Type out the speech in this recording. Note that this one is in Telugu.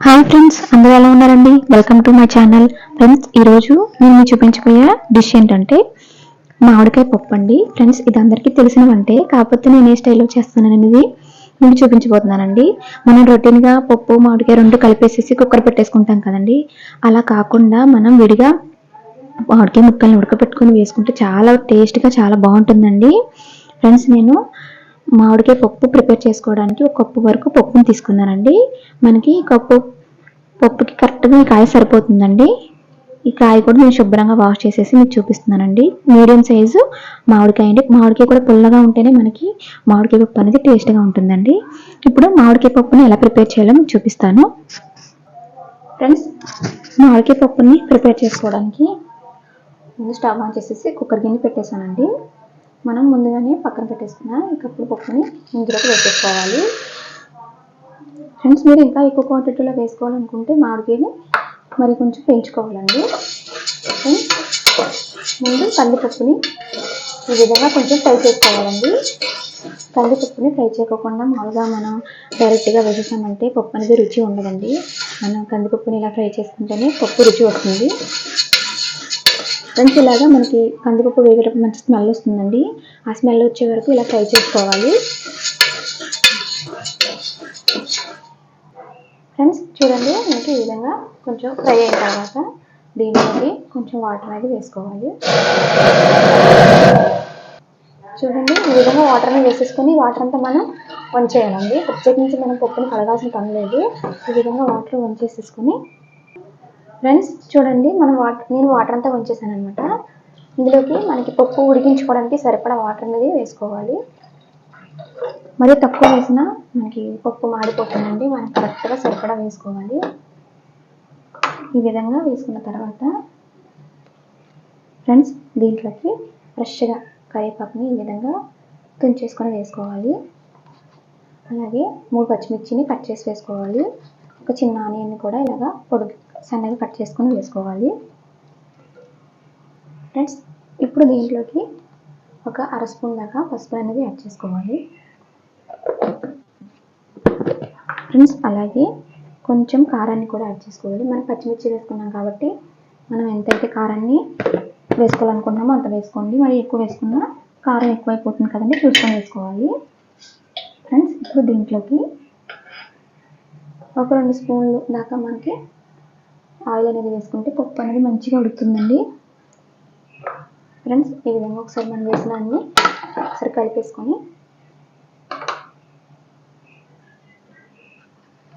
హాయ్ ఫ్రెండ్స్ అందరూ ఎలా ఉన్నారండి? Welcome to my channel friends ఈరోజు నేను మీకు చూపించబోయే డిష్ ఏంటంటే మామిడికాయ పప్పు అండి. ఫ్రెండ్స్ ఇది అందరికీ తెలిసిన వంటే కాకపోతే నేను ఏ స్టైల్లో చేస్తాను అనేది మీకు చూపించబోతున్నానండి. మనం రొటీన్గా పప్పు మామిడికాయ రెండు కలిపేసేసి కుక్కర్ పెట్టేసుకుంటాం కదండి. అలా కాకుండా మనం విడిగా మామిడికాయ ముక్కల్ని ఉడకపెట్టుకుని వేసుకుంటే చాలా టేస్ట్గా చాలా బాగుంటుందండి. ఫ్రెండ్స్ నేను మామిడికాయ పప్పు ప్రిపేర్ చేసుకోవడానికి ఒక కప్పు వరకు పప్పుని తీసుకున్నానండి. మనకి కప్పు పప్పుకి కరెక్ట్గా ఈ కాయ సరిపోతుందండి. ఈ కాయ కూడా నేను శుభ్రంగా వాష్ చేసేసి మీకు చూపిస్తున్నానండి. మీడియం సైజు మామిడికాయ అండి. మామిడికాయ కూడా పుల్లగా ఉంటేనే మనకి మామిడికాయ పప్పు అనేది టేస్ట్గా ఉంటుందండి. ఇప్పుడు మామిడికాయ పప్పుని ఎలా ప్రిపేర్ చేయాలో మీకు చూపిస్తాను. ఫ్రెండ్స్ మామిడికాయ పప్పుని ప్రిపేర్ చేసుకోవడానికి ముందు స్టవ్ ఆన్ చేసేసి కుక్కర్ గిన్నె పెట్టేశానండి. మనం ముందుగానే పక్కన పెట్టేసుకున్న ఈ పప్పుని ఇందులోకి వేసేసుకోవాలి. ఫ్రెండ్స్ మీరు ఇంకా ఎక్కువ క్వాంటిటీలో వేసుకోవాలనుకుంటే మామిడికాయని మరి కొంచెం పెంచుకోవాలండి. ముందు కందిపప్పుని ఈ విధంగా కొంచెం ఫ్రై చేసుకోవాలండి. కందిపప్పుని ఫ్రై చేయకుండా మామూలుగా మనం డైరెక్ట్గా వేసేసామంటే పప్పు అనేది రుచి ఉండదండి. మనం కందిపప్పుని ఇలా ఫ్రై చేసుకుంటేనే పప్పు రుచి వస్తుంది. ఫ్రెండ్స్ ఇలాగా మనకి కందిపప్పు వేగేటప్పుడు మంచి స్మెల్ వస్తుందండి. ఆ స్మెల్ వచ్చే వరకు ఇలా ఫ్రై చేసుకోవాలి. ఫ్రెండ్స్ చూడండి మనకి ఈ విధంగా కొంచెం ఫ్రై అయిన తర్వాత దీనికి కొంచెం వాటర్ అనేది వేసుకోవాలి. చూడండి ఈ విధంగా వాటర్ అనేది వేసేసుకొని వాటర్ అంతా మనం వంచేయాలండి. ప్రత్యేకించి మనం పప్పుని కడగాల్సిన పని లేదు. ఈ విధంగా వాటర్ వంచేసేసుకొని ఫ్రెండ్స్ చూడండి మనం వాటర్ నేను వాటర్ అంతా ఉంచేసాను అనమాట ఇందులోకి మనకి పప్పు ఉడికించుకోవడానికి సరిపడా వాటర్ అనేది వేసుకోవాలి. మరి తక్కువ వేసినా మనకి పప్పు మాడిపోతుందండి మనం కరెక్ట్గా సరిపడా వేసుకోవాలి. ఈ విధంగా వేసుకున్న తర్వాత ఫ్రెండ్స్ దీంట్లోకి ఫ్రెష్గా కరివేపాకుని ఈ విధంగా తుంచేసుకొని వేసుకోవాలి. అలాగే మూడు పచ్చిమిర్చిని కట్ చేసి వేసుకోవాలి. ఒక చిన్న ఆనియన్ని కూడా ఇలాగా పొడుగు సన్నగా కట్ చేసుకొని వేసుకోవాలి. ఫ్రెండ్స్ ఇప్పుడు దీంట్లోకి ఒక అర స్పూన్ దాకా పసుపు అనేది యాడ్ చేసుకోవాలి. ఫ్రెండ్స్ అలాగే కొంచెం కారాన్ని కూడా యాడ్ చేసుకోవాలి. మనం పచ్చిమిర్చి వేసుకున్నాం కాబట్టి మనం ఎంతైతే కారాన్ని వేసుకోవాలనుకుంటున్నామో అంత వేసుకోండి. మరి ఎక్కువ వేసుకున్నా కారం ఎక్కువైపోతుంది కదండి చూసుకొని వేసుకోవాలి. ఫ్రెండ్స్ ఇప్పుడు దీంట్లోకి ఒక రెండు స్పూన్లు దాకా మనకి ఆయిల్ అనేది వేసుకుంటే పప్పు అనేది మంచిగా ఉడుకుతుందండి. ఫ్రెండ్స్ ఈ విధంగా ఒకసారి మనం వేసిన అన్ని ఒకసారి కలిపేసుకొని